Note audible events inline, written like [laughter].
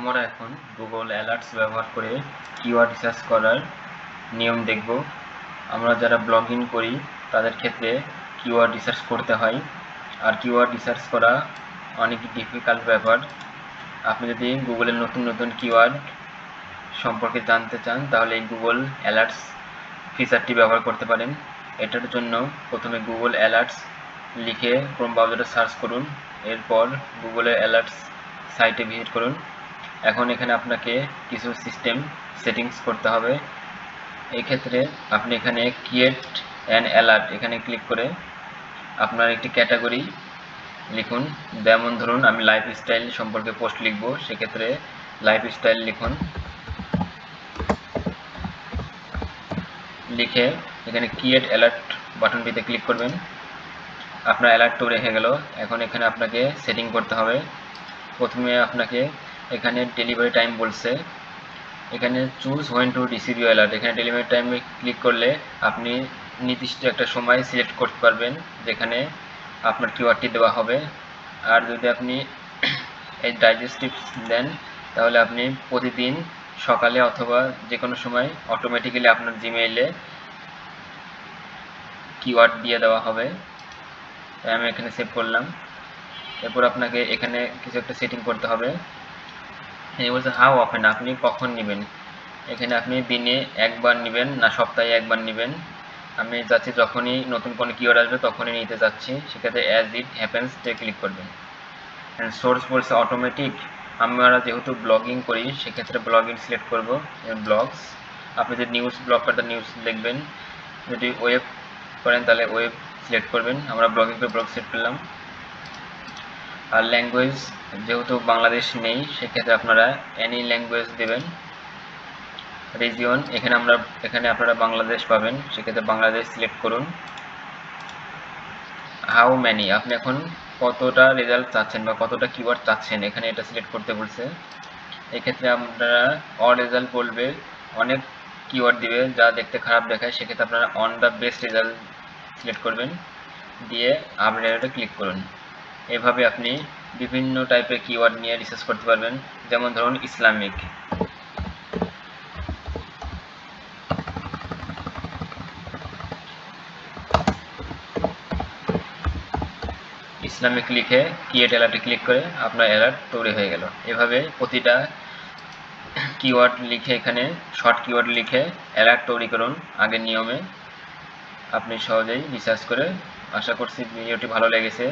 আমরা এখন Google alerts ব্যবহার করে কিওয়ার্ড রিসার্চ করার নিয়ম দেখব। আমরা যারা ব্লগ ইন করি, তাদের ক্ষেত্রে কিওয়ার্ড রিসার্চ করতে হয়। আর কিওয়ার্ড রিসার্চ করা অনেক ডিফিকাল্ট ব্যাপার। আপনি যদি গুগলের নতুন নতুন কিওয়ার্ড সম্পর্কে জানতে চান, তাহলে এই গুগল অ্যালার্টস ফিচারটি ব্যবহার করতে পারেন। এটার জন্য প্রথমে গুগল অ্যালার্টস লিখে ক্রোম ব্রাউজারে সার্চ করুন। এরপর গুগলের অ্যালার্টস সাইটে ভিজিট করুন। এখন এখানে আপনাকে কিছু সিস্টেম সেটিংস করতে হবে। এই ক্ষেত্রে আপনি এখানে ক্রিয়েট অ্যান অ্যালার্ট এখানে ক্লিক করে আপনার একটি ক্যাটাগরি লিখুন। যেমন ধরুন, আমি লাইফস্টাইল সম্পর্কে পোস্ট লিখব, সেক্ষেত্রে লাইফস্টাইল লিখুন। লিখে এখানে ক্রিয়েট অ্যালার্ট বাটনটিতে ক্লিক করবেন। আপনার অ্যালার্টও রেখে গেল। এখন এখানে আপনাকে সেটিং করতে হবে। প্রথমে আপনাকে এখানে ডেলিভারি টাইম বলছে। এখানে choose when to receive you alert এখানে ডেলিভারি টাইমে ক্লিক করলে আপনি নির্দিষ্ট একটা সময় সিলেক্ট করতে পারবেন, যেখানে আপনার কিওয়ার্ডটি দেওয়া হবে। আর যদি আপনি [coughs] এই ডাইজেস্টিভ দেন, তাহলে আপনি প্রতিদিন সকালে অথবা যে কোনো সময় অটোমেটিক্যালি আপনার জিমেইলে কিওয়ার্ড দিয়ে দেওয়া হবে। তাই আমি এখানে সেভ করলাম। এরপর আপনাকে এখানে কিছু একটা সেটিং করতে হবে। এখানে বলছে হাউ অফেন আপনি কখন নেবেন? এখানে আপনি দিনে একবার নেবেন না সপ্তাহে একবার নেবেন। আমি চাচ্ছি যখনই নতুন কোনো কিওয়ার্ড আসবে তখনই নিতে চাচ্ছি সেক্ষেত্রে অ্যাজ ইট হ্যাপেন্সতে ক্লিক করবেন। অ্যান্ড সোর্স বলছে অটোমেটিক আমরা যেহেতু ব্লগিং করি, সেক্ষেত্রে ব্লগিং সিলেক্ট করব। ব্লগস আপনি যদি নিউজ ব্লগ করেন নিউজ দেখবেন। যদি ওয়েব করেন, তাহলে ওয়েব সিলেক্ট করবেন। আমরা ব্লগিং করে ব্লগ সিলেক্ট করলাম। আর ল্যাঙ্গুয়েজ যেহেতু বাংলাদেশ নেই, সেক্ষেত্রে আপনারা অ্যানি ল্যাঙ্গুয়েজ দেবেন। রিজিয়ন এখানে আমরা, এখানে আপনারা বাংলাদেশ পাবেন, সেক্ষেত্রে বাংলাদেশ সিলেক্ট করুন। হাউ ম্যানি আপনি এখন কতটা রেজাল্ট চাচ্ছেন বা কতটা কিওয়ার্ড চাচ্ছেন? এখানে এটা সিলেক্ট করতে বলছে। এক্ষেত্রে আপনারা অল রেজাল্ট বলবে, অনেক কিওয়ার্ড দিবে, যা দেখতে খারাপ দেখায়, সেক্ষেত্রে আপনারা on the best result select করবেন। দিয়ে আপডেটে ক্লিক করুন। এভাবে আপনি বিভিন্ন টাইপের কিওয়ার্ড নিয়ে রিসার্চ করতে পারবেন। যেমন ধরুন ইসলামিক। ইসলামিক লিখে ক্রিয়েট অ্যালার্টে ক্লিক করে আপনার অ্যালার্ট তৈরি হয়ে গেল। এভাবে প্রতিটা কিওয়ার্ড লিখে এখানে শর্ট কিওয়ার্ড লিখে অ্যালার্ট তৈরি করুন। আগের নিয়মে আপনি সহজেই রিসার্চ করে আশা করছি ভিডিওটি ভালো লেগেছে।